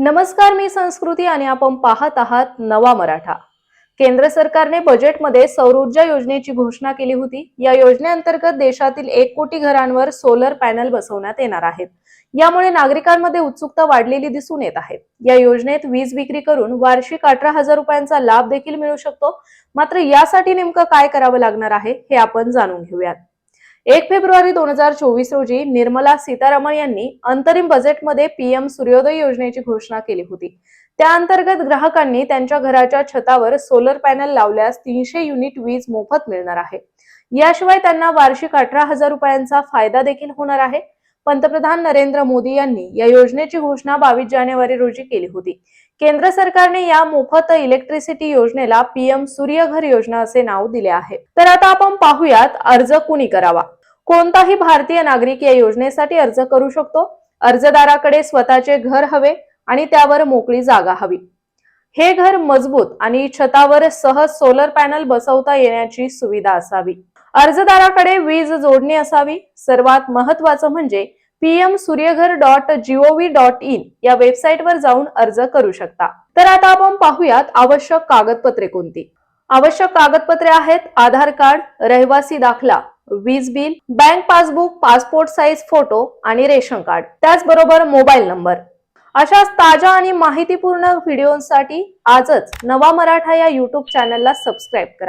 नमस्कार मी संस्कृती आणि आपण पाहत आहात नवा मराठा. केंद्र सरकारने बजेटमध्ये सौर ऊर्जा योजनेची घोषणा केली होती. या योजनेअंतर्गत देशातील एक कोटी घरांवर सोलर पॅनल बसवण्यात येणार आहेत. यामुळे नागरिकांमध्ये उत्सुकता वाढलेली दिसून येत आहे. या योजनेत वीज विक्री करून वार्षिक अठरा हजार रुपयांचा लाभ देखील मिळू शकतो. मात्र यासाठी नेमकं काय करावं लागणार आहे हे आपण जाणून घेऊयात. एक फेब्रुवारी दोन हजार चोवीस रोजी निर्मला सीतारामन यांनी अंतरिम बजेटमध्ये पीएम सूर्योदय योजनेची घोषणा केली होती. त्या अंतर्गत ग्राहकांनी त्यांच्या घराच्या छतावर सोलर पॅनल लावल्यास तीनशे युनिट वीज मोफत मिळणार आहे. याशिवाय त्यांना वार्षिक अठरा हजार रुपयांचा फायदा देखील होणार आहे. पंतप्रधान नरेंद्र मोदी यांनी या योजनेची घोषणा बावीस जानेवारी रोजी केली होती. केंद्र सरकारने या मोफत इलेक्ट्रिसिटी योजनेला पीएम सूर्यघर योजना असे नाव दिले आहे. तर आता आपण पाहूयात अर्ज कुणी करावा? कोणताही भारतीय नागरिक या योजनेसाठी अर्ज करू शकतो. अर्जदाराकडे स्वतःचे घर हवे आणि त्यावर मोकळी जागा हवी. हे घर मजबूत आणि छतावर सहज सोलर पॅनल बसवता येण्याची सुविधा असावी. अर्जदाराकडे वीज जोडणी असावी. सर्वात महत्वाचं म्हणजे PM Suryaghar dot gov dot in या वेबसाईटवर जाऊन अर्ज करू शकता. तर आता आपण पाहूयात आवश्यक कागदपत्रे कोणती? आवश्यक कागदपत्रे आहेत आधार कार्ड रहिवासी दाखला वीज bill bank passbook passport size photo आणि रेशन कार्ड. त्याचबरोबर मोबाईल नंबर. अशाच ताज्या आणि माहितीपूर्ण व्हिडिओसाठी आजच नवा मराठा या युट्यूब चॅनलला सबस्क्राईब करा.